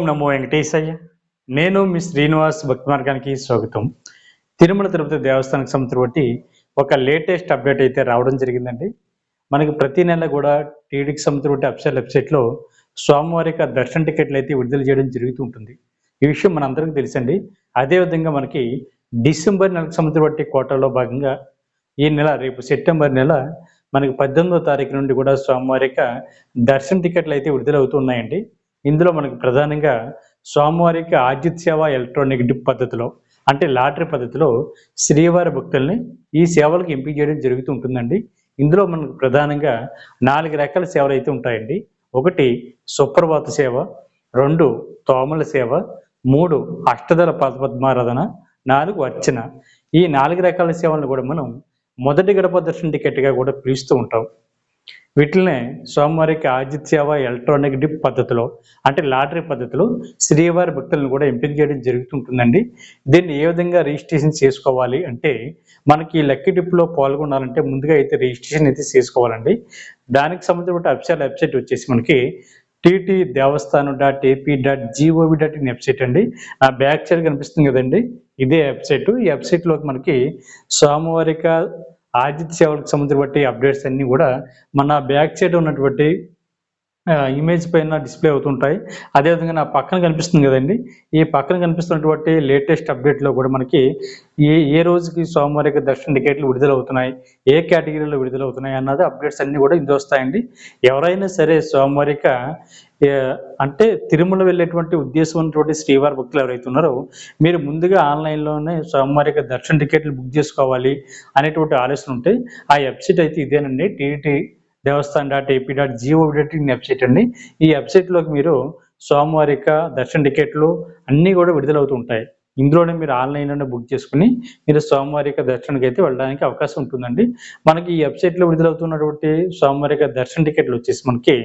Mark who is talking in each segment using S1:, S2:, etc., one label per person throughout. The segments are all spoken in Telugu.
S1: ఓం నమో వెంకటేశయ్య. నేను మీ శ్రీనివాస్ భక్తి మార్గానికి స్వాగతం. తిరుమల తిరుపతి దేవస్థానానికి సంబంధించి ఒక లేటెస్ట్ అప్డేట్ అయితే రావడం జరిగిందండి. మనకి ప్రతి నెల కూడా టీడీకి సంబంధించి బట్టి అఫిషియల్ వెబ్సైట్లో స్వామివారి యొక్క దర్శన టికెట్లు అయితే విడుదల చేయడం జరుగుతూ ఉంటుంది. ఈ విషయం మనందరికీ తెలుసండి. అదేవిధంగా మనకి డిసెంబర్ నెలకు సంబంధించి బట్టి కోటాలో భాగంగా ఈ నెల రేపు సెప్టెంబర్ నెల మనకి పద్దెనిమిదో తారీఖు నుండి కూడా స్వామివారి యొక్క దర్శన టికెట్లు అయితే విడుదలవుతున్నాయండి ఇందులో మనకు ప్రధానంగా స్వామివారికి ఆతిథ్యవ సేవ ఎలక్ట్రానిక్ డిప్ పద్ధతిలో అంటే లాటరీ పద్ధతిలో శ్రీవారి భక్తుల్ని ఈ సేవలకు ఎంపిక చేయడం జరుగుతూ ఉంటుందండి. ఇందులో మనకు ప్రధానంగా నాలుగు రకాల సేవలు అయితే ఉంటాయండి. ఒకటి సుప్రభాత సేవ రెండు తోమల సేవ మూడు అష్టదళ పద్మారాధన నాలుగు అర్చన. ఈ నాలుగు రకాల సేవలను కూడా మనం మొదటి గడప దర్శన టికెట్గా కూడా పిలుస్తూ ఉంటాం. వీటినే స్వామివారికి ఆజిత్ ఎలక్ట్రానిక్ డిప్ పద్ధతిలో అంటే లాటరీ పద్ధతిలో శ్రీవారి భక్తులను కూడా ఎంపిక చేయడం జరుగుతుంటుందండి. దీన్ని ఏ విధంగా రిజిస్ట్రేషన్ చేసుకోవాలి అంటే మనకి ఈ లక్కీ డిప్లో పాల్గొనాలంటే ముందుగా అయితే రిజిస్ట్రేషన్ అయితే చేసుకోవాలండి. దానికి సంబంధించిన అఫిషియల్ వెబ్సైట్ వచ్చేసి మనకి TT Devasthanam dot AP dot gov dot in website అండి. నా బ్యాక్ సైడ్ కనిపిస్తుంది కదండి. ఇదే వెబ్సైట్. ఈ వెబ్సైట్లోకి మనకి సోమవారిక ఆదిత్య సేవలకు సంబంధించిన బట్టి అప్డేట్స్ అన్నీ కూడా మన బ్యాక్ సైడ్ ఉన్నటువంటి ఇమేజ్ పైన డిస్ప్లే అవుతుంటాయి. అదేవిధంగా నా పక్కన కనిపిస్తుంది కదండి. ఈ పక్కన కనిపిస్తున్నటువంటి లేటెస్ట్ అప్డేట్లో కూడా మనకి ఏ ఏ రోజుకి సోమవారిక దర్శన టికెట్లు విడుదలవుతున్నాయి ఏ కేటగిరీలో విడుదలవుతున్నాయి అన్నది అప్డేట్స్ అన్నీ కూడా ఇందు వస్తాయండి. ఎవరైనా సరే సోమవారిక అంటే తిరుమల వెళ్ళేటువంటి ఉద్దేశం ఉన్నటువంటి శ్రీవారి భక్తులు ఎవరైతే ఉన్నారో మీరు ముందుగా ఆన్లైన్లోనే సోమవారిక దర్శన టికెట్లు బుక్ చేసుకోవాలి అనేటువంటి ఆలోచన ఉంటే ఆ వెబ్సైట్ అయితే ఇదేనండి. TT Devasthan dot AP dot GO dot in website అండి. ఈ వెబ్సైట్లోకి మీరు సోమవారిక దర్శన టికెట్లు అన్నీ కూడా విడుదలవుతూ ఉంటాయి. ఇందులోనే మీరు ఆన్లైన్లోనే బుక్ చేసుకుని మీరు సోమవారిక దర్శనకి అయితే వెళ్ళడానికి అవకాశం ఉంటుందండి. మనకి ఈ వెబ్సైట్లో విడుదలవుతున్నటువంటి సోమవారిక దర్శన టికెట్లు వచ్చేసి మనకి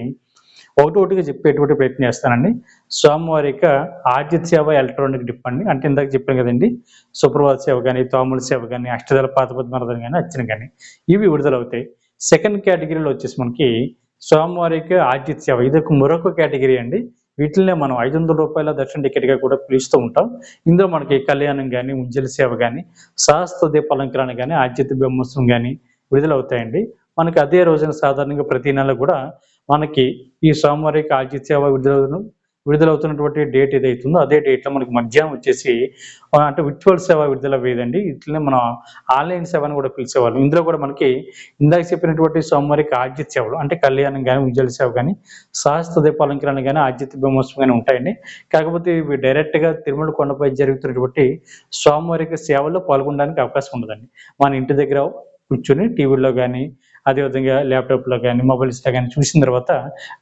S1: ఒకటి ఒకటిగా చెప్పేటువంటి ప్రయత్నం చేస్తానండి. సోమవారిక ఆదిత్య సేవ ఎలక్ట్రానిక్ డిప్ అండి. అంటే ఇందాక చెప్పాను కదండి సుప్రభాత సేవ కానీ తోముల సేవ కానీ అష్టదళ పాతపద్మరథం కానీ అర్చన కానీ ఇవి విడుదలవుతాయి. సెకండ్ కేటగిరీలో వచ్చేసి మనకి సోమవారిక ఆదిత్య సేవ ఇది ఒక మరొక కేటగిరీ అండి. వీటినే మనం ఐదు వందల రూపాయల దర్శన టికెట్గా కూడా పిలుస్తూ ఉంటాం. ఇందులో మనకి కళ్యాణం కానీ ఉజ్జల సేవ కానీ శాస్త్ర దీప అలంకరణ కానీ ఆద్యత బ్రహ్మోత్సవం కానీ విడుదలవుతాయండి. మనకి అదే రోజున సాధారణంగా ప్రతి నెల కూడా మనకి ఈ సోమవారికి ఆదిత్య సేవ విడుదల విడుదలవుతున్నటువంటి డేట్ ఏదైతుందో అదే డేట్లో మనకి మధ్యాహ్నం వచ్చేసి అంటే విర్చువల్ సేవ విడుదల వేదండి. ఇట్లనే మనం ఆన్లైన్ సేవని కూడా పిలిచేవాళ్ళం. ఇందులో కూడా మనకి ఇందాక చెప్పినటువంటి సోమవారికి ఆద్యత సేవలు అంటే కళ్యాణం కానీ ఉజ్జల సేవ కానీ సహస్త దీపాలంకరణ కానీ ఆద్యత బ్రహ్మోత్సవం కానీ ఉంటాయండి. కాకపోతే ఇవి డైరెక్ట్గా తిరుమల కొండపై జరుగుతున్నటువంటి సోమవారికి సేవల్లో పాల్గొనడానికి అవకాశం ఉండదండి. మన ఇంటి దగ్గర కూర్చొని టీవీలో కానీ అదేవిధంగా ల్యాప్టాప్లో కానీ మొబైల్స్లో కానీ చూసిన తర్వాత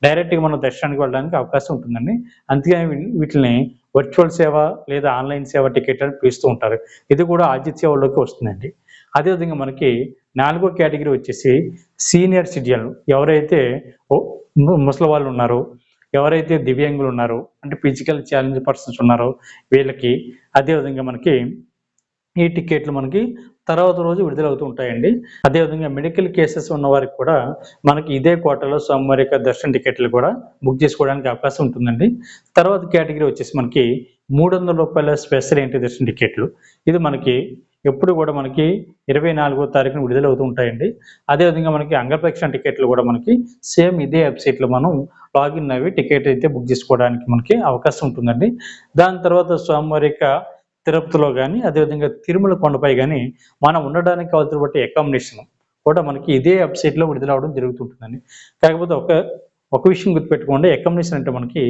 S1: డైరెక్ట్గా మనం దర్శనానికి వెళ్ళడానికి అవకాశం ఉంటుందండి. అందుకని వీటిని వర్చువల్ సేవ లేదా ఆన్లైన్ సేవ టికెట్ అని పిలుస్తూ ఉంటారు. ఇది కూడా ఆదిత్య సేవలోకి వస్తుందండి. అదేవిధంగా మనకి నాలుగో కేటగిరీ వచ్చేసి సీనియర్ సిటిజన్లు. ఎవరైతే ముసలి వాళ్ళు ఉన్నారో ఎవరైతే దివ్యాంగులు ఉన్నారో అంటే ఫిజికల్ ఛాలెంజ్ పర్సన్స్ ఉన్నారో వీళ్ళకి అదేవిధంగా మనకి ఈ టికెట్లు మనకి తర్వాత రోజు విడుదలవుతూ ఉంటాయండి. అదేవిధంగా మెడికల్ కేసెస్ ఉన్న వారికి కూడా మనకి ఇదే కోటలో సోమవారి దర్శన టికెట్లు కూడా బుక్ చేసుకోవడానికి అవకాశం ఉంటుందండి. తర్వాత కేటగిరీ వచ్చేసి మనకి మూడు వందల రూపాయల స్పెషల్ ఎంట్రీ దర్శన టికెట్లు ఇది మనకి ఎప్పుడు కూడా మనకి ఇరవై నాలుగో తారీఖున విడుదలవుతూ ఉంటాయండి. అదేవిధంగా మనకి అంగప్రక్షణ టికెట్లు కూడా మనకి సేమ్ ఇదే వెబ్సైట్లో మనం లాగిన్ అవి టికెట్ అయితే బుక్ చేసుకోవడానికి మనకి అవకాశం ఉంటుందండి. దాని తర్వాత సోమవారిక తిరుపతిలో కానీ అదేవిధంగా తిరుమల కొండపై కానీ మనం ఉండడానికి కావాల్సిన బట్టి అకామిడేషన్ కూడా మనకి ఇదే వెబ్సైట్లో విడుదలవడం జరుగుతుంటుందండి. కాకపోతే ఒక ఒక విషయం గుర్తుపెట్టుకోండి అకామిడేషన్ అంటే మనకి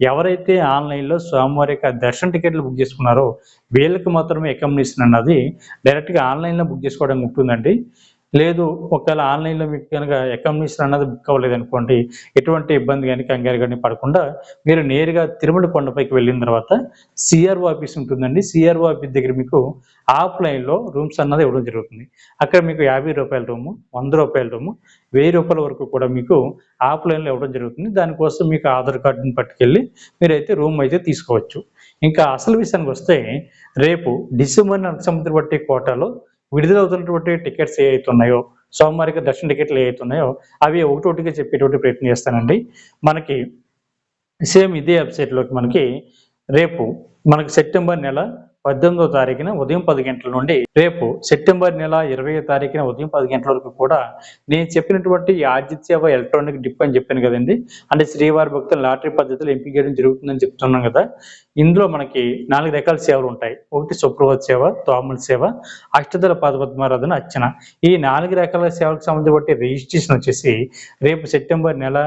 S1: ఎవరైతే ఆన్లైన్లో స్వామివారి యొక్క దర్శన టికెట్లు బుక్ చేసుకున్నారో వీళ్ళకి మాత్రమే అకామిడేషన్ అన్నది డైరెక్ట్గా ఆన్లైన్లో బుక్ చేసుకోవడానికి ఉంటుందండి. లేదు ఒకవేళ ఆన్లైన్లో మీకు కనుక అకామిడేషన్ అన్నది బుక్ అవ్వలేదు అనుకోండి ఎటువంటి ఇబ్బంది కానీ కంగారు కానీ పడకుండా మీరు నేరుగా తిరుమల కొండపైకి వెళ్ళిన తర్వాత సిఆర్ఓ ఆఫీస్ ఉంటుందండి. సిఆర్ఓ ఆఫీస్ దగ్గర మీకు ఆఫ్లైన్లో రూమ్స్ అన్నది ఇవ్వడం జరుగుతుంది. అక్కడ మీకు యాభై రూపాయల రూము వంద రూపాయల రూము వెయ్యి రూపాయల వరకు కూడా మీకు ఆఫ్లైన్లో ఇవ్వడం జరుగుతుంది. దానికోసం మీకు ఆధార్ కార్డుని పట్టుకెళ్ళి మీరైతే రూమ్ అయితే తీసుకోవచ్చు. ఇంకా అసలు విషయానికి వస్తే రేపు డిసెంబర్ నెలకు సంబంధించిన కోటాలో విడుదలవుతున్నటువంటి టికెట్స్ ఏ అవుతున్నాయో సోమవారికి దర్శన టికెట్లు ఏ అవుతున్నాయో అవి ఒకటి చెప్పేటువంటి ప్రయత్నం చేస్తానండి. మనకి సేమ్ ఇదే వెబ్సైట్లోకి మనకి రేపు మనకి సెప్టెంబర్ నెల పద్దెనిమిదో తారీఖున ఉదయం పది గంటల నుండి రేపు సెప్టెంబర్ నెల ఇరవై తారీఖున ఉదయం పది గంటల వరకు కూడా నేను చెప్పినటువంటి ఈ సేవ ఎలక్ట్రానిక్ డిప్ అని చెప్పాను కదండి. అంటే శ్రీవారి భక్తులు లాటరీ పద్ధతిలో ఎంపిక చేయడం జరుగుతుందని చెప్తున్నాం కదా. ఇందులో మనకి నాలుగు రకాల సేవలు ఉంటాయి. ఒకటి సుప్రభాత్ సేవ తోమల సేవ అష్టదళ పాదపద్మారాధన అర్చన. ఈ నాలుగు రకాల సేవలకు సంబంధించి రిజిస్ట్రేషన్ వచ్చేసి రేపు సెప్టెంబర్ నెల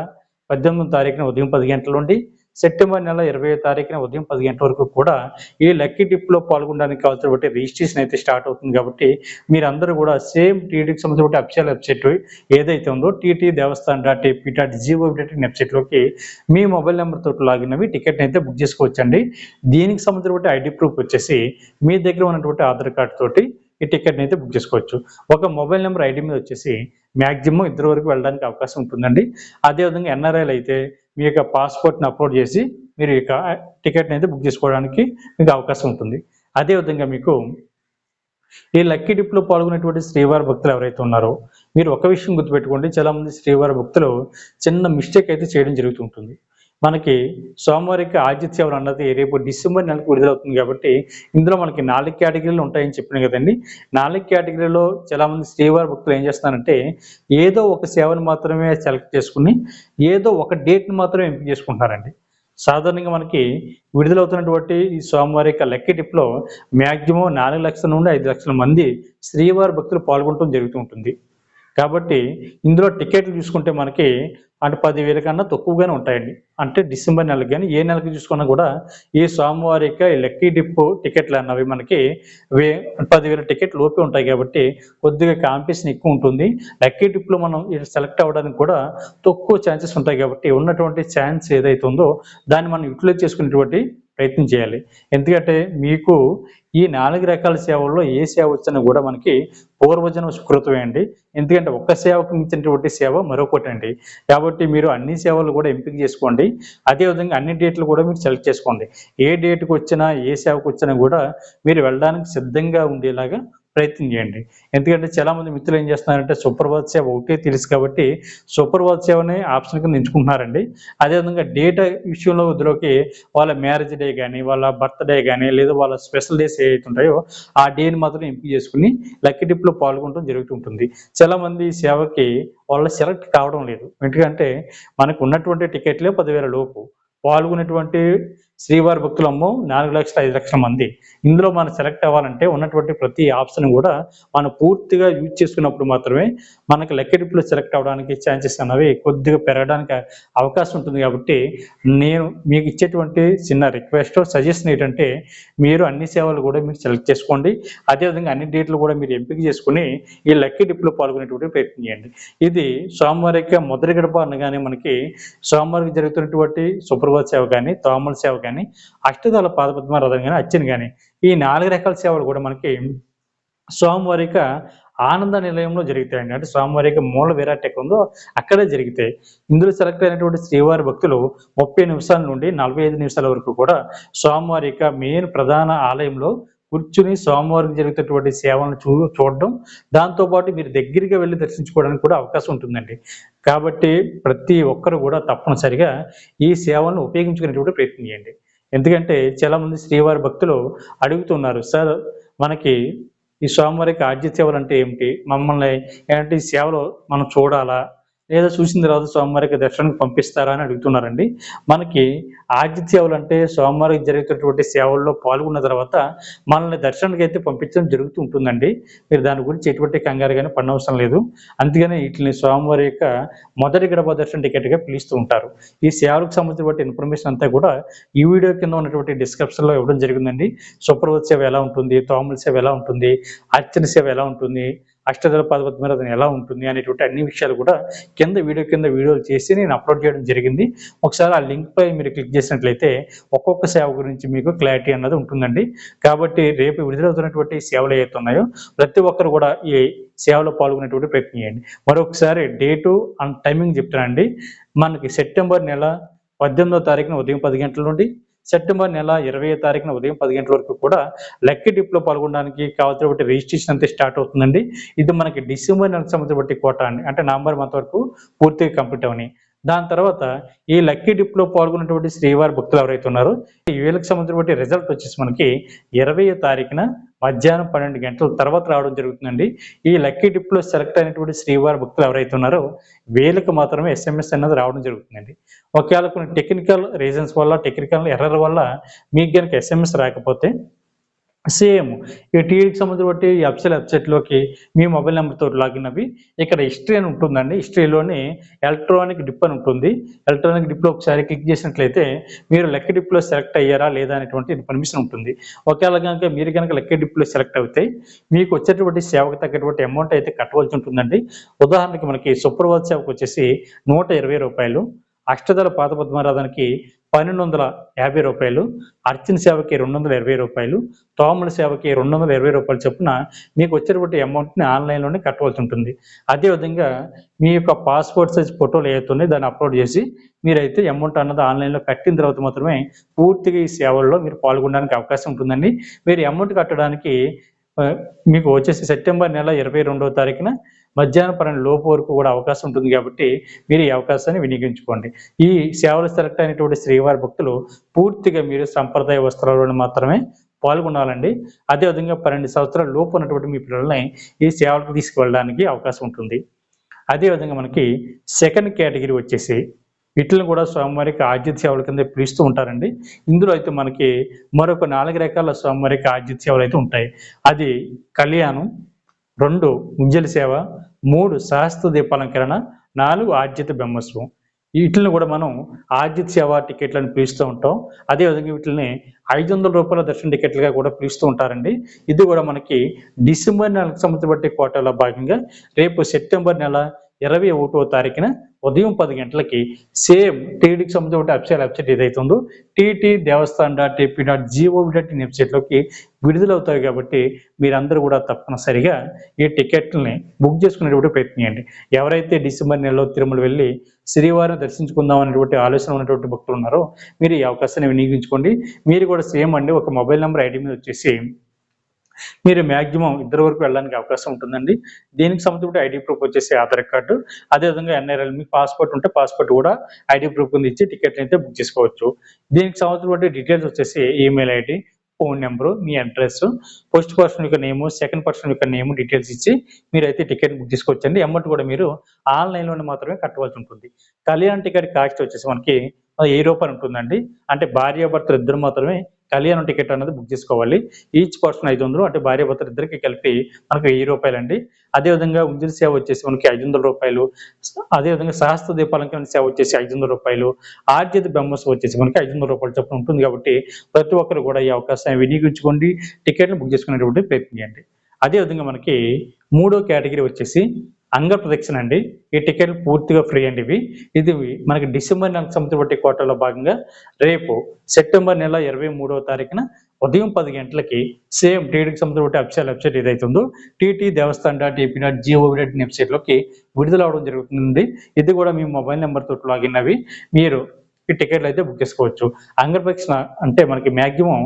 S1: పద్దెనిమిది తారీఖున ఉదయం పది గంటల నుండి సెప్టెంబర్ నెల ఇరవై తారీఖున ఉదయం పది గంటల వరకు కూడా ఈ లక్కీ డిప్లో పాల్గొనడానికి కావాల్సినటువంటి రిజిస్ట్రేషన్ అయితే స్టార్ట్ అవుతుంది కాబట్టి మీరందరూ కూడా సేమ్ టీటీకి సంబంధించిన అఫిషియల్ వెబ్సైట్ ఏదైతే ఉందో TT Devasthan dot AP dot GO dot in వెబ్సైట్లోకి మీ మొబైల్ నెంబర్ తోటి లాగిన్ అవి టికెట్ని అయితే బుక్ చేసుకోవచ్చండి. దీనికి సంబంధించిన ఐడి ప్రూఫ్ వచ్చేసి మీ దగ్గర ఉన్నటువంటి ఆధార్ కార్డు తోటి ఈ టికెట్ని అయితే బుక్ చేసుకోవచ్చు. ఒక మొబైల్ నెంబర్ ఐడి మీద వచ్చేసి మ్యాక్సిమం ఇద్దరు వరకు వెళ్ళడానికి అవకాశం ఉంటుందండి. అదేవిధంగా ఎన్ఆర్ఐలు అయితే మీ యొక్క పాస్పోర్ట్ని అప్లోడ్ చేసి మీరు యొక్క టికెట్ని అయితే బుక్ చేసుకోవడానికి మీకు అవకాశం ఉంటుంది. అదేవిధంగా మీకు ఈ లక్కీ డిప్లో పాల్గొనేటువంటి శ్రీవారి భక్తులు ఎవరైతే ఉన్నారో మీరు ఒక విషయం గుర్తుపెట్టుకోండి. చాలామంది శ్రీవారి భక్తులు చిన్న మిస్టేక్ అయితే చేయడం జరుగుతుంటుంది. మనకి సోమవారికి ఆదిత్య అన్నది రేపు డిసెంబర్ నెలకు విడుదలవుతుంది కాబట్టి ఇందులో మనకి నాలుగు కేటగిరీలు ఉంటాయని చెప్పిన కదండి. నాలుగు కేటగిరీలో చాలామంది శ్రీవారి భక్తులు ఏం చేస్తున్నారంటే ఏదో ఒక సేవను మాత్రమే సెలెక్ట్ చేసుకుని ఏదో ఒక డేట్ని మాత్రమే ఎంపిక చేసుకుంటున్నారండి. సాధారణంగా మనకి విడుదలవుతున్నటువంటి ఈ సోమవారి యొక్క లెక్క టిప్లో మ్యాక్సిమం నాలుగు లక్షల నుండి ఐదు లక్షల మంది శ్రీవారి భక్తులు పాల్గొనడం జరుగుతూ ఉంటుంది. కాబట్టి ఇందులో టికెట్లు చూసుకుంటే మనకి అంటే పదివేల కన్నా తక్కువగానే ఉంటాయండి. అంటే డిసెంబర్ నెలకు కానీ ఏ నెలకి చూసుకున్నా కూడా ఈ సోమవారిక లక్కీ డిప్ టికెట్లు అన్నవి మనకి వే పదివేల టికెట్లు లోపే ఉంటాయి కాబట్టి కొద్దిగా కాంపిటీషన్ ఎక్కువ ఉంటుంది. లక్కీ డిప్లో మనం సెలెక్ట్ అవ్వడానికి కూడా తక్కువ ఛాన్సెస్ ఉంటాయి కాబట్టి ఉన్నటువంటి ఛాన్స్ ఏదైతే ఉందో దాన్ని మనం యూటిలైజ్ చేసుకునేటువంటి ప్రయత్నం చేయాలి. ఎందుకంటే మీకు ఈ నాలుగు రకాల సేవల్లో ఏ సేవ వచ్చినా కూడా మనకి పూర్వజనం సుకృతమే అండి. ఎందుకంటే ఒక్క సేవకు మించినటువంటి సేవ మరొకటి అండి. కాబట్టి మీరు అన్ని సేవలు కూడా ఎంపిక చేసుకోండి. అదేవిధంగా అన్ని డేట్లు కూడా మీరు సెలెక్ట్ చేసుకోండి. ఏ డేట్కి వచ్చినా ఏ సేవకు వచ్చినా కూడా మీరు వెళ్ళడానికి సిద్ధంగా ఉండేలాగా ప్రయత్నం చేయండి. ఎందుకంటే చాలామంది మిత్రులు ఏం చేస్తున్నారంటే సూపర్వాద్ సేవ ఒకటే తెలుసు కాబట్టి సూపర్వాద్ సేవనే ఆప్షన్ కింద ఎంచుకుంటున్నారండి. అదేవిధంగా డేటా విషయంలో ఇందులోకి వాళ్ళ మ్యారేజ్ డే కానీ వాళ్ళ బర్త్డే కానీ లేదా వాళ్ళ స్పెషల్ డేస్ ఏవైతుంటాయో ఆ డేని మాత్రం ఎంపిక చేసుకుని లక్కీ డిప్లో పాల్గొనడం జరుగుతుంటుంది చాలా మంది సేవకి వాళ్ళ సెలెక్ట్ కావడం లేదు. ఎందుకంటే మనకు ఉన్నటువంటి టికెట్లే పదివేల లోపు. పాల్గొనేటువంటి శ్రీవారి భక్తులమ్మో నాలుగు లక్షల ఐదు లక్షల మంది. ఇందులో మనం సెలెక్ట్ అవ్వాలంటే ఉన్నటువంటి ప్రతి ఆప్షన్ కూడా మనం పూర్తిగా యూజ్ చేసుకున్నప్పుడు మాత్రమే మనకు లెక్కెడిపులో సెలెక్ట్ అవ్వడానికి ఛాన్సెస్ అనేవి కొద్దిగా పెరగడానికి అవకాశం ఉంటుంది కాబట్టి నేను మీకు ఇచ్చేటువంటి చిన్న రిక్వెస్ట్ సజెషన్ ఏంటంటే మీరు అన్ని సేవలు కూడా మీరు సెలెక్ట్ చేసుకోండి. అదేవిధంగా అన్ని డేట్లు కూడా మీరు ఎంపిక చేసుకుని ఈ లక్కీ పాల్గొనేటువంటి ప్రయత్నం చేయండి. ఇది యొక్క మొదటి గడప అనగానే మనకి సోమవారికి జరుగుతున్నటువంటి సుప్రభాత సేవ కానీ తోమల సేవ కానీ అష్టదళ పాదపద్మారాధన కానీ అర్చన కానీ ఈ నాలుగు రకాల సేవలు కూడా మనకి సోమవారిక ఆనంద నిలయంలో జరుగుతాయండి. అంటే స్వామివారికి మూల విరాట్ ఎక్కడ ఉందో అక్కడే జరుగుతాయి. ఇందులో సెలెక్ట్ అయినటువంటి శ్రీవారి భక్తులు ముప్పై నిమిషాల నుండి నలభై ఐదు నిమిషాల వరకు కూడా స్వామివారి యొక్క మెయిన్ ప్రధాన ఆలయంలో కూర్చుని సోమవారం జరుగుతున్నటువంటి సేవలను చూ చూడడం దాంతోపాటు మీరు దగ్గరగా వెళ్ళి దర్శించుకోవడానికి కూడా అవకాశం ఉంటుందండి. కాబట్టి ప్రతి ఒక్కరు కూడా తప్పనిసరిగా ఈ సేవలను ఉపయోగించుకునేటువంటి ప్రయత్నం చేయండి. ఎందుకంటే చాలా మంది శ్రీవారి భక్తులు అడుగుతున్నారు సార్ మనకి ఈ స్వామివారికి ఆద్య సేవలు అంటే ఏమిటి? మమ్మల్ని ఏంటి? సేవలు మనం చూడాలా? లేదా చూసిన తర్వాత స్వామివారికి దర్శనానికి పంపిస్తారా అని అడుగుతున్నారండి. మనకి ఆద్య సేవలు అంటే స్వామివారికి జరుగుతున్నటువంటి సేవల్లో పాల్గొన్న తర్వాత మనల్ని దర్శనానికి అయితే పంపించడం జరుగుతూ ఉంటుందండి. మీరు దాని గురించి ఎటువంటి కంగారు కానీ పడనవసరం లేదు. అందుకనే వీటిని స్వామివారి యొక్క మొదటి గడప దర్శన టికెట్గా పిలుస్తూ ఉంటారు. ఈ సేవలకు సంబంధించిన ఇన్ఫర్మేషన్ అంతా కూడా ఈ వీడియో కింద ఉన్నటువంటి డిస్క్రిప్షన్లో ఇవ్వడం జరిగిందండి. సుప్రభత్ సేవ ఎలా ఉంటుంది? తోమల సేవ ఎలా ఉంటుంది? అర్చన సేవ ఎలా ఉంటుంది? అష్టదళ పదపద్మరాధన ఎలా ఉంటుంది అనేటువంటి అన్ని విషయాలు కూడా కింద వీడియో కింద వీడియోలు చేసి నేను అప్లోడ్ చేయడం జరిగింది. ఒకసారి ఆ లింక్ పై మీరు క్లిక్ చేసినట్లయితే ఒక్కొక్క సేవ గురించి మీకు క్లారిటీ అన్నది ఉంటుందండి. కాబట్టి రేపు విడుదలవుతున్నటువంటి సేవలు ఏవైతే ఉన్నాయో ప్రతి ఒక్కరు కూడా ఈ సేవలో పాల్గొనేటువంటి ప్రయత్నం చేయండి. మరొకసారి డేటు అండ్ టైమింగ్ చెప్తానండి మనకి సెప్టెంబర్ నెల పద్దెనిమిదో తారీఖున ఉదయం పది గంటల నుండి సెప్టెంబర్ నెల ఇరవై తారీఖున ఉదయం పది గంటల వరకు కూడా లక్కీ డిప్లో పాల్గొనడానికి కావాల్సిన రిజిస్ట్రేషన్ అంతే స్టార్ట్ అవుతుందండి. ఇది మనకి డిసెంబర్ నెలకు సంబంధించిన కోట అండి. అంటే నవంబర్ మంత్ వరకు పూర్తిగా కంప్లీట్ అవని. దాని తర్వాత ఈ లక్కీ డిప్లో పాల్గొన్నటువంటి శ్రీవారి భక్తులు ఎవరైతే ఉన్నారో ఈ వేలకు సంబంధించినటువంటి రిజల్ట్ వచ్చేసి మనకి ఇరవై తారీఖున మధ్యాహ్నం పన్నెండు గంటల తర్వాత రావడం జరుగుతుందండి. ఈ లక్కీ డిప్లో సెలెక్ట్ అయినటువంటి శ్రీవారి భక్తులు ఎవరైతే ఉన్నారో వేలకు మాత్రమే ఎస్ఎంఎస్ అనేది రావడం జరుగుతుందండి. ఒకవేళ కొన్ని టెక్నికల్ రీజన్స్ వల్ల టెక్నికల్ ఎర్రర్ వల్ల మీకు కనుక ఎస్ఎంఎస్ రాకపోతే సేమ్ ఈ టీవీకి సంబంధించి బట్టి ఈ వెబ్సైట్లోకి మీ మొబైల్ నెంబర్తో లాగిన్ అవి ఇక్కడ హిస్టరీ అని ఉంటుందండి. హిస్టరీలోని ఎలక్ట్రానిక్ డిప్ అని ఉంటుంది. ఎలక్ట్రానిక్ డిప్లో ఒకసారి క్లిక్ చేసినట్లయితే మీరు లెక్క డిప్లో సెలెక్ట్ అయ్యారా లేదా అనేటువంటి ఇన్ఫర్మేషన్ ఉంటుంది. ఒకవేళ కనుక మీరు కనుక లెక్క డిప్లో సెలెక్ట్ అవుతాయి మీకు వచ్చేటువంటి సేవకు తగ్గటువంటి అమౌంట్ అయితే కట్టవలసి ఉంటుందండి. ఉదాహరణకి మనకి సుప్రభాత్ సేవకు వచ్చేసి నూట ఇరవై రూపాయలు అష్టదళ పాత పద్మారాధనకి పన్నెండు వందల యాభై రూపాయలు అర్చన సేవకి రెండు వందల ఇరవై రూపాయలు తోముల సేవకి రెండు వందల ఇరవై రూపాయలు చొప్పున మీకు వచ్చేటువంటి అమౌంట్ని ఆన్లైన్లోనే కట్టవలసి ఉంటుంది. అదేవిధంగా మీ యొక్క పాస్పోర్ట్ సైజ్ ఫోటోలు ఏవైతున్నాయి దాన్ని అప్లోడ్ చేసి మీరైతే అమౌంట్ అన్నది ఆన్లైన్లో కట్టిన తర్వాత మాత్రమే పూర్తిగా ఈ సేవల్లో మీరు పాల్గొనడానికి అవకాశం ఉంటుందండి. మీరు అమౌంట్ కట్టడానికి మీకు వచ్చేసి సెప్టెంబర్ నెల ఇరవై రెండవ తారీఖున మధ్యాహ్నం పన్నెండు లోపు వరకు కూడా అవకాశం ఉంటుంది కాబట్టి మీరు ఈ అవకాశాన్ని వినియోగించుకోండి. ఈ సేవలు సెలెక్ట్ అయినటువంటి శ్రీవారి భక్తులు పూర్తిగా మీరు సంప్రదాయ వస్త్రాలను మాత్రమే పాల్గొనాలండి. అదేవిధంగా పన్నెండు సంవత్సరాల లోపు ఉన్నటువంటి మీ పిల్లల్ని ఈ సేవలకు తీసుకువెళ్ళడానికి అవకాశం ఉంటుంది. అదేవిధంగా మనకి సెకండ్ కేటగిరీ వచ్చేసి వీటిని కూడా స్వామివారికి ఆద్యత సేవల కింద పిలుస్తూ ఉంటారండి. ఇందులో అయితే మనకి మరొక నాలుగు రకాల స్వామివారికి ఆద్యత సేవలు అయితే ఉంటాయి. అది కళ్యాణం రెండు ముంజలి సేవ మూడు సహస్ర దీపాలంకరణ నాలుగు ఆద్యత బ్రహ్మోత్సవం. వీటిని కూడా మనం ఆద్యత సేవా టికెట్లను పిలుస్తూ ఉంటాం. అదేవిధంగా వీటిని ఐదు వందల రూపాయల దర్శన టికెట్లుగా కూడా పిలుస్తూ ఉంటారండి. ఇది కూడా మనకి డిసెంబర్ నెలకు సంబంధించి కోటలో కోటాలో భాగంగా రేపు సెప్టెంబర్ నెల ఇరవై ఒకటో తారీఖున ఉదయం పది గంటలకి సేమ్ టీడీకి సంబంధించిన అఫిషియల్ వెబ్సైట్ ఏదైతే ఉందో TT Devasthan dot AP dot gov dot in వెబ్సైట్లోకి విడుదలవుతాయి కాబట్టి మీరందరూ కూడా తప్పనిసరిగా ఈ టికెట్లని బుక్ చేసుకునేటువంటి ప్రయత్నియండి ఎవరైతే డిసెంబర్ నెలలో తిరుమల వెళ్ళి శ్రీవారిని దర్శించుకుందాం అనేటువంటి ఆలోచన ఉన్నటువంటి భక్తులు ఉన్నారో మీరు ఈ అవకాశాన్ని వినియోగించుకోండి. మీరు కూడా సేమ్ అండి ఒక మొబైల్ నెంబర్ ఐడి మీద వచ్చేసి మీరు మ్యాక్సిమం ఇద్దరు వరకు వెళ్ళడానికి అవకాశం ఉంటుందండి. దీనికి సంబంధించి ఐడి ప్రూఫ్ వచ్చేసి ఆధార్ కార్డు అదేవిధంగా ఎన్ఆర్ఎల్ మీ పాస్పోర్ట్ ఉంటే పాస్పోర్ట్ కూడా ఐడి ప్రూఫ్ కింద ఇచ్చి టికెట్ అయితే బుక్ చేసుకోవచ్చు. దీనికి సంబంధించిన డీటెయిల్స్ వచ్చేసి ఈమెయిల్ ఐడి ఫోన్ నెంబరు మీ అడ్రస్ ఫస్ట్ పర్సన్ యొక్క నేము సెకండ్ పర్సన్ యొక్క నేము డీటెయిల్స్ ఇచ్చి మీరైతే టికెట్ బుక్ చేసుకోవచ్చండి. అమౌంట్ కూడా మీరు ఆన్లైన్లోనే మాత్రమే కట్టవలసి ఉంటుంది. కళ్యాణ్ టికెట్ కాస్ట్ వచ్చేసి మనకి రూపాయలు ఉంటుందండి? అంటే భార్యాభర్తలు ఇద్దరు మాత్రమే కళ్యాణం టికెట్ అనేది బుక్ చేసుకోవాలి. ఈచ్ పర్సన్ ఐదు వందలు అంటే భార్యాభర్తలు ఇద్దరికి కలిపి మనకు వెయ్యి రూపాయలు అండి అదేవిధంగా ఉంజిల్ సేవ వచ్చేసి మనకి ఐదు వందల రూపాయలు. అదేవిధంగా సహస్ర దీపాలంకరణ సేవ వచ్చేసి ఐదు వందల రూపాయలు. ఆర్జిత బ్రహ్మోత్సవం వచ్చేసి మనకి ఐదు వందల రూపాయలు చొప్పున ఉంటుంది కాబట్టి ప్రతి ఒక్కరు కూడా ఈ అవకాశాన్ని వినియోగించుకోండి. టికెట్లు బుక్ చేసుకునేటువంటి ప్రయత్నం చేయండి. అదేవిధంగా మనకి మూడో కేటగిరీ వచ్చేసి అంగ ప్రదక్షిణ అండి. ఈ టికెట్ పూర్తిగా ఫ్రీ అండి ఇవి. ఇది మనకి డిసెంబర్ నెలకు సంబంధించిన కోటలో కోటాలో భాగంగా రేపు సెప్టెంబర్ నెల ఇరవై మూడవ తారీఖున ఉదయం పది గంటలకి సేమ్ టీడీకి సంబంధించిన అఫీషియల్ వెబ్సైట్ ఏదైతుందో TT Devasthan dot AP dot gov dot in వెబ్సైట్లోకి విడుదల అవడం జరుగుతుంది. ఇది కూడా మీ మొబైల్ నెంబర్ తోటి లాగిన్ అవి. మీరు ఈ టికెట్లు అయితే బుక్ చేసుకోవచ్చు. అంగప్రదక్షిణ అంటే మనకి మాక్సిమం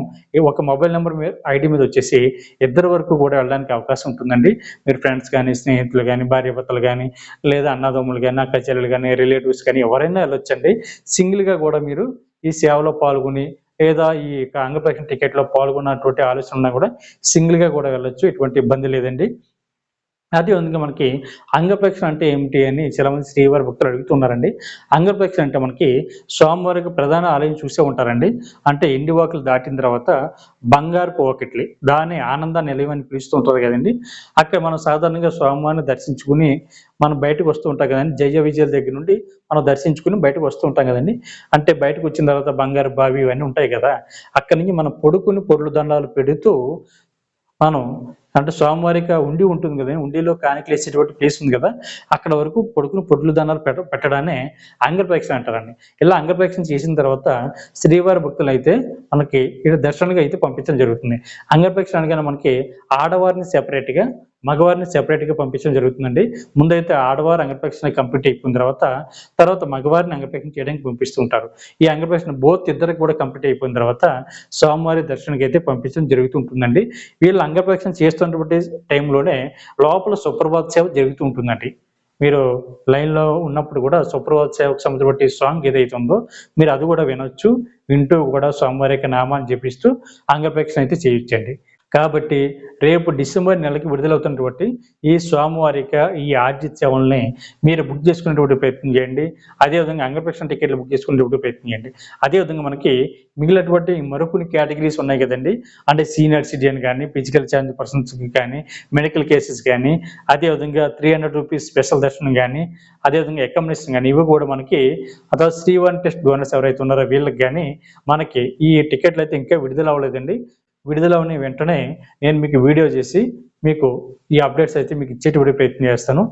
S1: ఒక మొబైల్ నెంబర్ మీద ఐడి మీద వచ్చేసి ఇద్దరు వరకు కూడా వెళ్ళడానికి అవకాశం ఉంటుందండి. మీరు ఫ్రెండ్స్ కానీ స్నేహితులు కానీ భార్యాభర్తలు కానీ లేదా అన్నదమ్ములు కానీ అక్క చెల్లెలు కానీ రిలేటివ్స్ కానీ ఎవరైనా వెళ్ళొచ్చండి. సింగిల్గా కూడా మీరు ఈ సేవలో పాల్గొని లేదా ఈ యొక్క అంగప్రదక్షిణ టికెట్లో పాల్గొన్నటువంటి ఆలోచన ఉన్నా కూడా సింగిల్గా కూడా వెళ్ళొచ్చు. ఎటువంటి ఇబ్బంది లేదండి. అదే ఉంది మనకి అంగప్రదక్షిణ అంటే ఏమిటి అని చాలా శ్రీవారి భక్తులు అడుగుతున్నారండి. అంగప్రదక్షిణ అంటే మనకి స్వామివారికి ప్రధాన ఆలయం చూసే ఉంటారండి. అంటే ఎండి వాకులు దాటిన తర్వాత బంగారు పోకెట్లి దాని ఆనంద నిలయం అని పిలుస్తూ ఉంటుంది కదండి. అక్కడ మనం సాధారణంగా స్వామివారిని దర్శించుకుని మనం బయటకు వస్తూ ఉంటాం కదండి. జయ విజయాల దగ్గర నుండి మనం దర్శించుకుని బయటకు వస్తూ ఉంటాం కదండి. అంటే బయటకు వచ్చిన తర్వాత బంగారు బావి ఇవన్నీ ఉంటాయి కదా. అక్కడి నుంచి మనం పొడుకుని పొరులు దండాలు పెడుతూ మనం అంటే స్వామివారికి ఉండి ఉంటుంది కదా ఉండిలో కానికలు వేసేటువంటి ప్లేస్ ఉంది కదా అక్కడ వరకు పొడుకుని పొడులు దానాలు పెట్ట పెట్టడానే అంగప్రదక్షిణ అంటారండి. ఇలా అంగప్రదక్షిణ చేసిన తర్వాత శ్రీవారి భక్తులు అయితే మనకి ఇక్కడ దర్శనంగా అయితే పంపించడం జరుగుతుంది. అంగప్రదక్షిణ అనగానే మనకి ఆడవారిని సెపరేట్గా గా మగవారిని సెపరేట్గా పంపించడం జరుగుతుందండి. ముందైతే ఆడవారు అంగప్రక్షణ కంప్లీట్ అయిపోయిన తర్వాత తర్వాత మగవారిని అంగప్రక్షణ చేయడానికి పంపిస్తూ ఉంటారు. ఈ అంగప్రక్షణ బోత్ ఇద్దరికి కూడా కంప్లీట్ అయిపోయిన తర్వాత స్వామివారి దర్శనకి అయితే పంపించడం జరుగుతూ ఉంటుందండి. వీళ్ళు అంగప్రక్షణ చేస్తున్నటువంటి టైంలోనే లోపల సుప్రభాత సేవ జరుగుతూ ఉంటుందండి. మీరు లైన్లో ఉన్నప్పుడు కూడా సుప్రభాత సేవకు సంబంధించిన సాంగ్ ఏదైతే ఉందో మీరు అది కూడా వినొచ్చు. వింటూ కూడా స్వామివారి యొక్క నామాన్ని జపిస్తూ అంగప్రక్షణ అయితే చేయొచ్చండి. కాబట్టి రేపు డిసెంబర్ నెలకి విడుదలవుతున్నటువంటి ఈ స్వామివారిక ఈ ఆర్జిత్ సేవల్ని మీరు బుక్ చేసుకునేటువంటి ప్రయత్నం చేయండి. అదేవిధంగా అంగప్రక్షణ టికెట్లు బుక్ చేసుకునేటువంటి ప్రయత్నం చేయండి. అదేవిధంగా మనకి మిగిలినటువంటి మరికొన్ని కేటగిరీస్ ఉన్నాయి కదండి. అంటే సీనియర్ సిటిజన్ కానీ ఫిజికల్ ఛాలెంజ్ పర్సన్స్కి కానీ మెడికల్ కేసెస్ కానీ అదేవిధంగా త్రీ హండ్రెడ్ రూపీస్ స్పెషల్ దర్శనం కానీ అదేవిధంగా అకామిడేషన్ కానీ ఇవి కూడా మనకి అథవా శ్రీవన్ టెస్ట్ బోనస్ ఎవరైతే ఉన్నారో వీళ్ళకి కానీ మనకి ఈ టికెట్లు అయితే ఇంకా విడుదల అవ్వలేదండి విడుదల అవని వెంటనే నేను మీకు వీడియో చేసి మీకు ఈ అప్డేట్స్ అయితే మీకు ఇచ్చేటువంటి ప్రయత్నం చేస్తాను.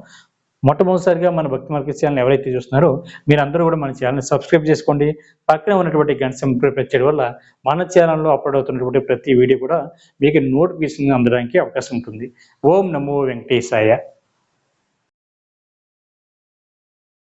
S1: మొట్టమొదటిసారిగా మన భక్తి మార్కెట్ ఛానల్ ఎవరైతే చూస్తున్నారో మీరందరూ కూడా మన ఛానల్ని సబ్స్క్రైబ్ చేసుకోండి. పక్కనే ఉన్నటువంటి గంట సింబల్ ప్రెస్ చేయడం వల్ల మన ఛానల్లో అప్లోడ్ అవుతున్నటువంటి ప్రతి వీడియో కూడా మీకు నోటిఫికేషన్ అందడానికి అవకాశం ఉంటుంది. ఓం నమో వెంకటేశాయ.